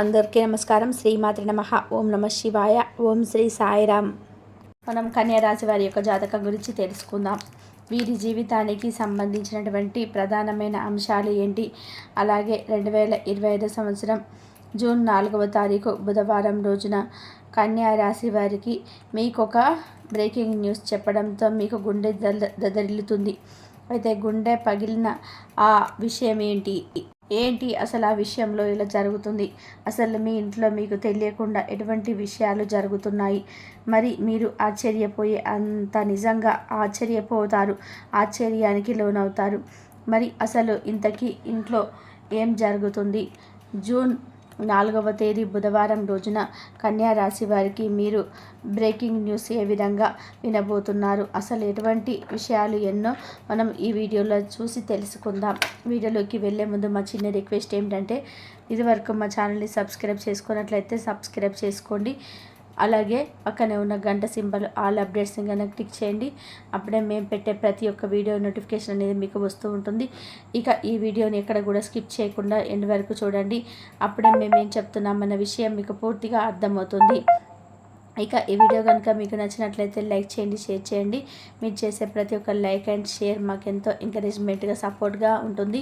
అందరికీ నమస్కారం. శ్రీమాతృ నమ. ఓం నమ శివాయ. ఓం శ్రీ సాయిరామ్. మనం కన్యారాశి వారి యొక్క జాతకం గురించి తెలుసుకుందాం. వీరి జీవితానికి సంబంధించినటువంటి ప్రధానమైన అంశాలు ఏంటి? అలాగే రెండు వేల ఇరవై ఐదు సంవత్సరం జూన్ నాలుగవ తారీఖు బుధవారం రోజున కన్యారాశి వారికి మీకు ఒక బ్రేకింగ్ న్యూస్ చెప్పడంతో మీకు గుండె దదరిల్లుతుంది. అయితే గుండె పగిలిన ఆ విషయం ఏంటి? ఏంటి అసలు ఆ విషయంలో ఇలా జరుగుతుంది? అసలు మీ ఇంట్లో మీకు తెలియకుండా ఎటువంటి విషయాలు జరుగుతున్నాయి? మరి మీరు ఆశ్చర్యపోయే అంత నిజంగా ఆశ్చర్యపోతారు. ఆశ్చర్యానికి లోనవుతారు. మరి అసలు ఇంతకీ ఇంట్లో ఏం జరుగుతుంది? జూన్ నాలుగవ తేదీ బుధవారం రోజున కన్యా రాశి వారికి మీరు బ్రేకింగ్ న్యూస్ ఏ విధంగా వినబోతున్నారు? అసలు ఎటువంటి విషయాలు ఎన్నో మనం ఈ వీడియోలో చూసి తెలుసుకుందాం. వీడియోలోకి వెళ్ళే ముందు మా చిన్న రిక్వెస్ట్ ఏమిటంటే ఇదివరకు మా ఛానల్ని సబ్స్క్రైబ్ చేసుకున్నట్లయితే సబ్స్క్రైబ్ చేసుకోండి. అలాగే పక్కనే ఉన్న గంట సింబల్ ఆల్ అప్డేట్స్ని కనుక క్లిక్ చేయండి. అప్పుడే మేము పెట్టే ప్రతి ఒక్క వీడియో నోటిఫికేషన్ అనేది మీకు వస్తూ ఉంటుంది. ఇక ఈ వీడియోని ఎక్కడ కూడా స్కిప్ చేయకుండా ఎండ్ వరకు చూడండి. అప్పుడే మేము ఏం చెప్తున్నామన్న విషయం మీకు పూర్తిగా అర్థమవుతుంది. ఇక ఈ వీడియో కనుక మీకు నచ్చినట్లయితే లైక్ చేయండి షేర్ చేయండి. మీరు చేసే ప్రతి ఒక్క లైక్ అండ్ షేర్ మాకు ఎంతో ఎంకరేజ్మెంట్గా సపోర్ట్గా ఉంటుంది.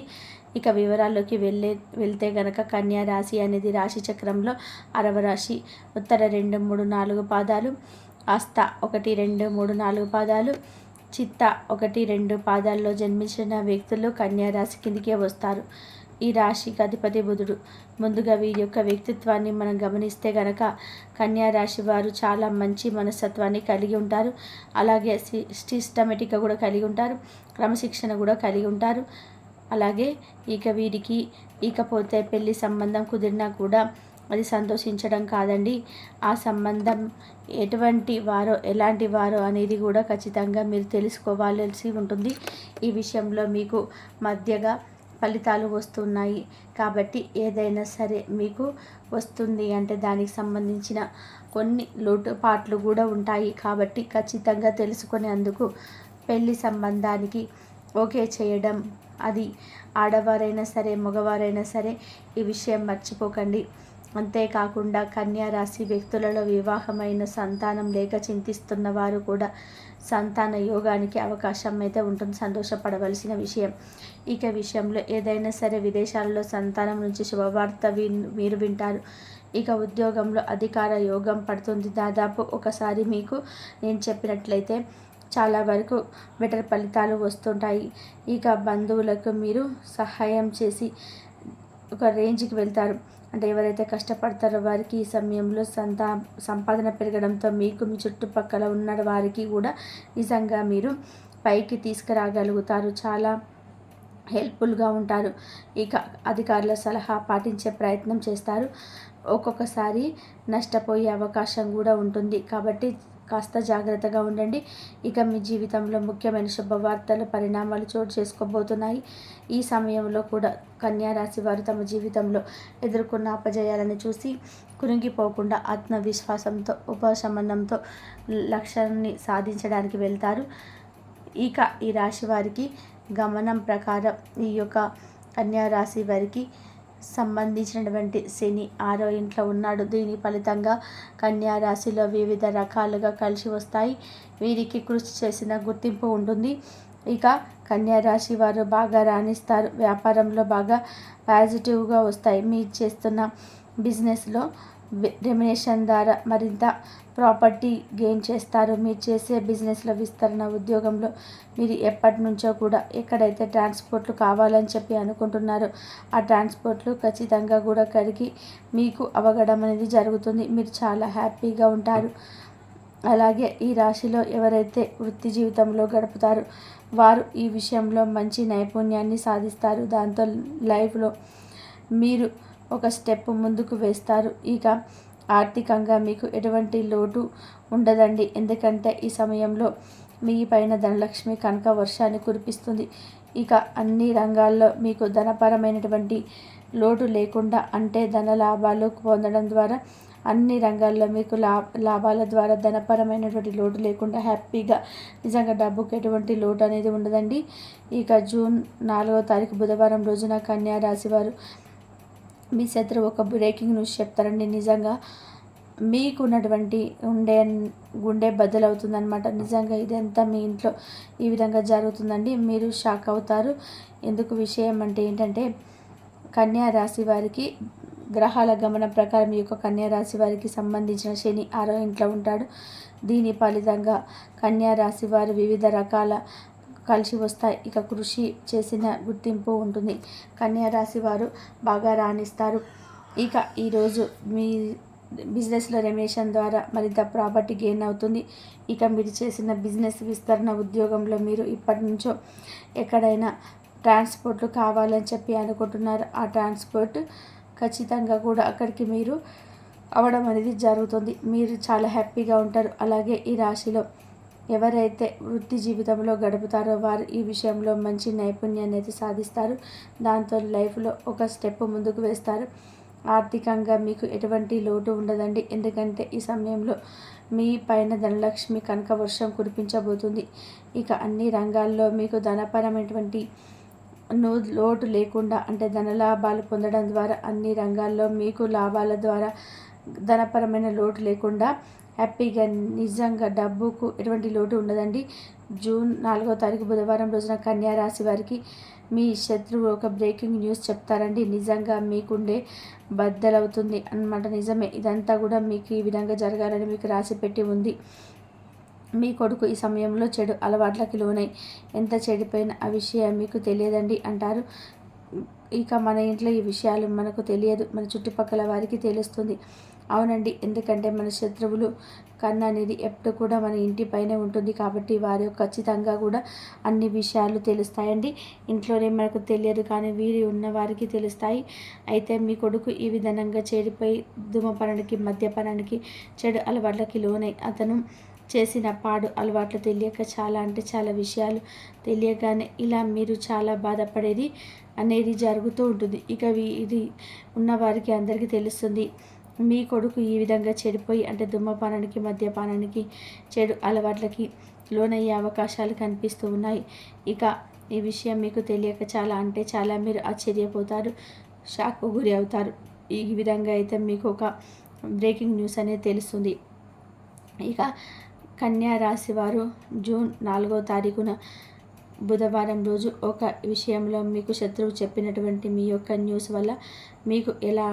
ఇక వివరాల్లోకి వెళ్ళే వెళ్తే గనక కన్యా రాశి అనేది రాశి చక్రంలో అరవ రాశి. ఉత్తర రెండు మూడు నాలుగు పాదాలు. ఆస్థ ఒకటి రెండు మూడు నాలుగు పాదాలు. చిత్త ఒకటి రెండు పాదాల్లో జన్మించిన వ్యక్తులు కన్యా రాశి కిందికే వస్తారు. ఈ రాశికి అధిపతి బుధుడు. ముందుగా వీరి యొక్క వ్యక్తిత్వాన్ని మనం గమనిస్తే గనక కన్యా రాశి వారు చాలా మంచి మనస్తత్వాన్ని కలిగి ఉంటారు. అలాగే సిస్టమేటిక్గా కూడా కలిగి ఉంటారు. క్రమశిక్షణ కూడా కలిగి ఉంటారు. అలాగే ఇక వీరికి ఇకపోతే పెళ్ళి సంబంధం కుదిరినా కూడా అది సంతోషించడం కాదండి. ఆ సంబంధం ఎటువంటి వారో ఎలాంటి వారో అనేది కూడా ఖచ్చితంగా మీరు తెలుసుకోవాల్సి ఉంటుంది. ఈ విషయంలో మీకు మధ్యగా ఫలితాలు వస్తున్నాయి. కాబట్టి ఏదైనా సరే మీకు వస్తుంది అంటే దానికి సంబంధించిన కొన్ని లోటుపాట్లు కూడా ఉంటాయి. కాబట్టి ఖచ్చితంగా తెలుసుకునేందుకు పెళ్ళి సంబంధానికి ఓకే చేయడం అది ఆడవారైనా సరే మగవారైనా సరే ఈ విషయం మర్చిపోకండి. అంతేకాకుండా కన్యా రాశి వ్యక్తులలో వివాహమైన సంతానం లేక చింతిస్తున్న వారు కూడా సంతాన యోగానికి అవకాశం అయితే ఉంటుంది. సంతోషపడవలసిన విషయం. ఇక విషయంలో ఏదైనా సరే విదేశాలలో సంతానం నుంచి శుభవార్త విన్ మీరు వింటారు. ఇక ఉద్యోగంలో అధికార యోగం పడుతుంది. దాదాపు ఒకసారి మీకు నేను చెప్పినట్లయితే చాలా వరకు బెటర్ ఫలితాలు వస్తుంటాయి. ఇక బంధువులకు మీరు సహాయం చేసి ఒక రేంజ్కి వెళ్తారు. అంటే ఎవరైతే కష్టపడతారో వారికి ఈ సమయంలో సంతా సంపాదన పెరగడంతో మీకు మీ చుట్టుపక్కల ఉన్న వారికి కూడా నిజంగా మీరు పైకి తీసుకురాగలుగుతారు. చాలా హెల్ప్ఫుల్గా ఉంటారు. ఇక అధికారుల సలహా పాటించే ప్రయత్నం చేస్తారు. ఒక్కొక్కసారి నష్టపోయే అవకాశం కూడా ఉంటుంది. కాబట్టి కాస్త జాగ్రత్తగా ఉండండి. ఇక మీ జీవితంలో ముఖ్యమైన శుభవార్తలు పరిణామాలు చోటు చేసుకోబోతున్నాయి. ఈ సమయంలో కూడా కన్యారాశి వారు తమ జీవితంలో ఎదుర్కొన్న అపజయాలను చూసి కురింగిపోకుండా ఆత్మవిశ్వాసంతో ఉపశమనంతో లక్ష్యాన్ని సాధించడానికి వెళ్తారు. ఇక ఈ రాశి వారికి గమనం ప్రకారం ఈ యొక్క కన్యారాశి వారికి సంబంధించినటువంటి శని ఆరో ఇంట్లో ఉన్నాడు. దీని ఫలితంగా కన్యా రాశిలో వివిధ రకాలుగా కలిసి వస్తాయి. వీరికి కృషి చేసిన గుర్తింపు ఉంటుంది. ఇక కన్యా రాశి వారు బాగా రాణిస్తారు. వ్యాపారంలో బాగా పాజిటివ్గా వస్తాయి. మీరు చేస్తున్న బిజినెస్లో రెమినేషన్ ద్వారా మరింత ప్రాపర్టీ గెయిన్ చేస్తారు. మీరు చేసే బిజినెస్లో విస్తరణ ఉద్యోగంలో మీరు ఎప్పటి నుంచో కూడా ఎక్కడైతే ట్రాన్స్పోర్ట్లు కావాలని చెప్పి అనుకుంటున్నారో ఆ ట్రాన్స్పోర్ట్లు ఖచ్చితంగా కూడా కడిగి మీకు అవగడం అనేది జరుగుతుంది. మీరు చాలా హ్యాపీగా ఉంటారు. అలాగే ఈ రాశిలో ఎవరైతే వృత్తి జీవితంలో గడుపుతారో వారు ఈ విషయంలో మంచి నైపుణ్యాన్ని సాధిస్తారు. దాంతో లైఫ్లో మీరు ఒక స్టెప్ ముందుకు వేస్తారు. ఇక ఆర్థికంగా మీకు ఎటువంటి లోటు ఉండదండి. ఎందుకంటే ఈ సమయంలో మీ పైన ధనలక్ష్మి కనుక వర్షాన్ని కురిపిస్తుంది. ఇక అన్ని రంగాల్లో మీకు ధనపరమైనటువంటి లోటు లేకుండా అంటే ధన లాభాలు పొందడం ద్వారా అన్ని రంగాల్లో మీకు లా లాభాల ద్వారా ధనపరమైనటువంటి లోటు లేకుండా హ్యాపీగా నిజంగా డబ్బుకి ఎటువంటి లోటు అనేది ఉండదండి. ఇక జూన్ నాలుగో తారీఖు బుధవారం రోజున కన్యా రాశి వారు మీ శత్రువు ఒక బ్రేకింగ్ న్యూస్ చెప్తారండి. నిజంగా మీకున్నటువంటి ఉండే గుండె బద్దలవుతుందనమాట నిజంగా ఇదంతా మీ ఇంట్లో ఈ విధంగా జరుగుతుందండి. మీరు షాక్ అవుతారు. ఎందుకు విషయం అంటే ఏంటంటే కన్యా రాశి వారికి గ్రహాల గమనం ప్రకారం ఈ యొక్క కన్యా రాశి వారికి సంబంధించిన శని ఆరో ఇంట్లో ఉంటాడు. దీని ఫలితంగా కన్యా రాశి వారు వివిధ రకాల కలిసి వస్తాయి. ఇక కృషి చేసిన గుర్తింపు ఉంటుంది. కన్యా రాశి వారు బాగా రాణిస్తారు. ఇక ఈరోజు మీ బిజినెస్లో రెమేషన్ ద్వారా మరింత ప్రాపర్టీ గెయిన్ అవుతుంది. ఇక మీరు చేసిన బిజినెస్ విస్తరణ ఉద్యోగంలో మీరు ఇప్పటి నుంచో ఎక్కడైనా ట్రాన్స్పోర్ట్లు కావాలని చెప్పి అనుకుంటున్నారు. ఆ ట్రాన్స్పోర్ట్ ఖచ్చితంగా కూడా అక్కడికి మీరు అవడం అనేది జరుగుతుంది. మీరు చాలా హ్యాపీగా ఉంటారు. అలాగే ఈ రాశిలో ఎవరైతే వృత్తి జీవితంలో గడుపుతారో వారు ఈ విషయంలో మంచి నైపుణ్యాన్ని అయితే సాధిస్తారు. దాంతో లైఫ్లో ఒక స్టెప్ ముందుకు వేస్తారు. ఆర్థికంగా మీకు ఎటువంటి లోటు ఉండదండి. ఎందుకంటే ఈ సమయంలో మీ పైన ధనలక్ష్మి కనక వర్షం కురిపించబోతుంది. ఇక అన్ని రంగాల్లో మీకు ధనపరమైనటువంటి లోటు లేకుండా అంటే ధనలాభాలు పొందడం ద్వారా అన్ని రంగాల్లో మీకు లాభాల ద్వారా ధనపరమైన లోటు లేకుండా హ్యాపీగా నిజంగా డబ్బుకు ఎటువంటి లోటు ఉండదండి. జూన్ నాలుగో తారీఖు బుధవారం రోజున కన్యా రాశి వారికి మీ శత్రువు ఒక బ్రేకింగ్ న్యూస్ చెప్తారండి. నిజంగా మీకుండే బద్దలవుతుంది అనమాట నిజమే. ఇదంతా కూడా మీకు ఈ విధంగా జరగాలని మీకు రాసి పెట్టి ఉంది. మీ కొడుకు ఈ సమయంలో చెడు అలవాట్లకి లోనై ఎంత చెడిపోయిన ఆ విషయం మీకు తెలియదండి అంటారు. ఇక మన ఇంట్లో ఈ విషయాలు మనకు తెలియదు. మన చుట్టుపక్కల వారికి తెలుస్తుంది. అవునండి. ఎందుకంటే మన శత్రువులు కన్ను అనేది ఎప్పుడు కూడా మన ఇంటి పైనే ఉంటుంది కాబట్టి వారు ఖచ్చితంగా కూడా అన్ని విషయాలు తెలుస్తాయండి. ఇంట్లోనే మనకు తెలియదు కానీ వీరి ఉన్న వారికి తెలుస్తాయి. అయితే మీ కొడుకు ఈ విధంగా చేరిపోయి ధూమపానానికి మద్యపానానికి చెడు అలవాట్లకి లోనై అతను చేసిన పాడు అలవాట్లు తెలియక చాలా అంటే చాలా విషయాలు తెలియగానే ఇలా మీరు చాలా బాధపడేది అనేది జరుగుతూ ఉంటుంది. ఇక ఇది ఉన్నవారికి అందరికీ తెలుస్తుంది. మీ కొడుకు ఈ విధంగా చెడిపోయి అంటే దుమ్మపానానికి మద్యపానానికి చెడు అలవాట్లకి లోనయ్యే అవకాశాలు కనిపిస్తూ ఉన్నాయి. ఇక ఈ విషయం మీకు తెలియక చాలా అంటే చాలా మీరు ఆశ్చర్యపోతారు షాక్కు గురి అవుతారు. ఈ విధంగా అయితే మీకు ఒక బ్రేకింగ్ న్యూస్ అనేది తెలుస్తుంది. ఇక కన్యా రాశి వారు జూన్ నాలుగో తారీఖున బుధవారం రోజు ఒక విషయంలో మీకు శత్రువు చెప్పినటువంటి మీ యొక్క న్యూస్ వల్ల మీకు ఎలా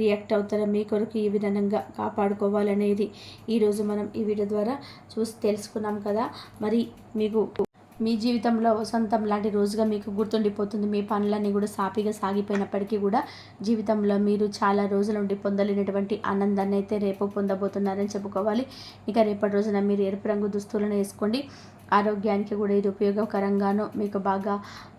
రియాక్ట్ అవుతారో? మీ కొరకు ఈ విధంగా కాపాడుకోవాలనేది ఈరోజు మనం ఈ వీడియో ద్వారా చూసి తెలుసుకున్నాం కదా. మరి మీకు మీ జీవితంలో వసంతం లాంటి రోజుగా మీకు గుర్తుండిపోతుంది. మీ పనులన్నీ కూడా సాపిగా సాగిపోయినప్పటికీ కూడా జీవితంలో మీరు చాలా రోజుల నుండి పొందలేనటువంటి ఆనందాన్ని అయితే రేపు పొందబోతున్నారని చెప్పుకోవాలి. ఇక రేపటి రోజున మీరు ఎరుపు రంగు దుస్తులను వేసుకోండి. ఆరోగ్యానికి కూడా ఇది ఉపయోగకరంగాను మీకు బాగా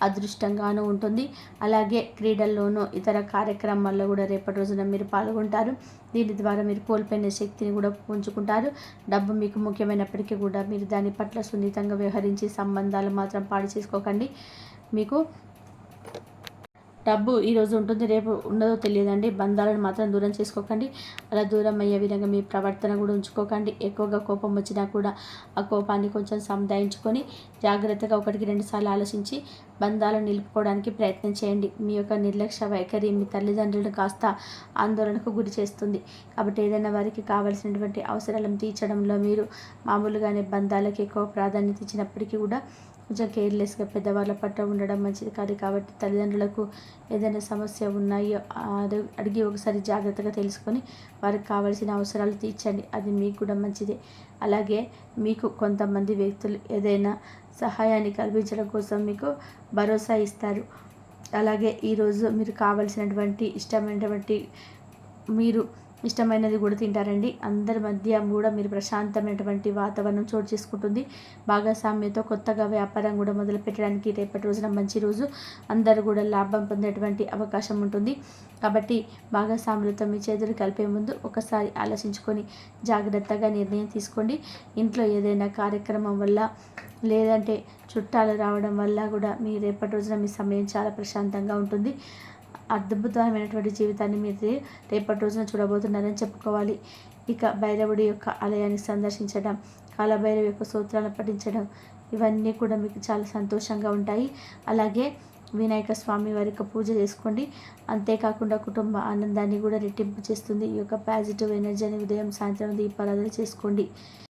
అదృష్టంగాను ఉంటుంది. అలాగే క్రీడల్లోనూ ఇతర కార్యక్రమాల్లో కూడా రేపటి రోజున మీరు పాల్గొంటారు. దీని ద్వారా మీరు కోల్పోయిన శక్తిని కూడా ఉంచుకుంటారు డబ్బు మీకు ముఖ్యమైనప్పటికీ కూడా మీరు దాని పట్ల సున్నితంగా వ్యవహరించి సంబంధాలు మాత్రం పాడు చేసుకోకండి. మీకు డబ్బు ఈరోజు ఉంటుంది రేపు ఉండదో తెలియదండి. బంధాలను మాత్రం దూరం చేసుకోకండి. అలా దూరం అయ్యే విధంగా మీ ప్రవర్తన కూడా ఉంచుకోకండి. ఎక్కువగా కోపం వచ్చినా కూడా ఆ కోపాన్ని కొంచెం సముదాయించుకొని జాగ్రత్తగా ఒకటికి రెండుసార్లు ఆలోచించి బంధాలను నిలుపుకోవడానికి ప్రయత్నం చేయండి. మీ యొక్క నిర్లక్ష్య వైఖరి మీ తల్లిదండ్రులను కాస్త ఆందోళనకు గురి చేస్తుంది. కాబట్టి ఏదైనా వారికి కావలసినటువంటి అవసరాలను తీర్చడంలో మీరు మామూలుగానే బంధాలకు ఎక్కువ ప్రాధాన్యత ఇచ్చినప్పటికీ కూడా కొంచెం కేర్లెస్గా పెద్దవాళ్ళ పట్ల ఉండడం మంచిది కాదు కాబట్టి తల్లిదండ్రులకు ఏదైనా సమస్య ఉన్నాయో అడిగి ఒకసారి జాగ్రత్తగా తెలుసుకొని వారికి కావాల్సిన అవసరాలు తీర్చండి. అది మీకు కూడా మంచిదే. అలాగే మీకు కొంతమంది వ్యక్తులు ఏదైనా సహాయాన్ని కల్పించడం కోసం మీకు భరోసా ఇస్తారు. అలాగే ఈరోజు మీరు కావలసినటువంటి ఇష్టమైనటువంటి మీరు ఇష్టమైనది కూడా తింటారండి. అందరి మధ్య కూడా మీరు ప్రశాంతమైనటువంటి వాతావరణం చోటు చేసుకుంటుంది. భాగస్వామ్యతో కొత్తగా వ్యాపారం కూడా మొదలు పెట్టడానికి రేపటి రోజున మంచి రోజు. అందరూ కూడా లాభం పొందేటువంటి అవకాశం ఉంటుంది. కాబట్టి భాగస్వాములతో మీ చేతులు కలిపే ముందు ఒకసారి ఆలోచించుకొని జాగ్రత్తగా నిర్ణయం తీసుకోండి. ఇంట్లో ఏదైనా కార్యక్రమం వల్ల లేదంటే చుట్టాలు రావడం వల్ల కూడా మీ రేపటి రోజున మీ సమయం చాలా ప్రశాంతంగా ఉంటుంది. అద్భుతమైనటువంటి జీవితాన్ని మీరు రేపటి రోజున చూడబోతున్నారని చెప్పుకోవాలి. ఇక భైరవుడి యొక్క ఆలయాన్ని సందర్శించడం కాలభైరవి యొక్క సూత్రాలను పఠించడం ఇవన్నీ కూడా మీకు చాలా సంతోషంగా ఉంటాయి. అలాగే వినాయక స్వామి వారి యొక్క పూజ చేసుకోండి. అంతేకాకుండా కుటుంబ ఆనందాన్ని కూడా రెట్టింపు చేస్తుంది. ఈ యొక్క పాజిటివ్ ఎనర్జీని ఉదయం సాయంత్రం దీపారాధన చేసుకోండి.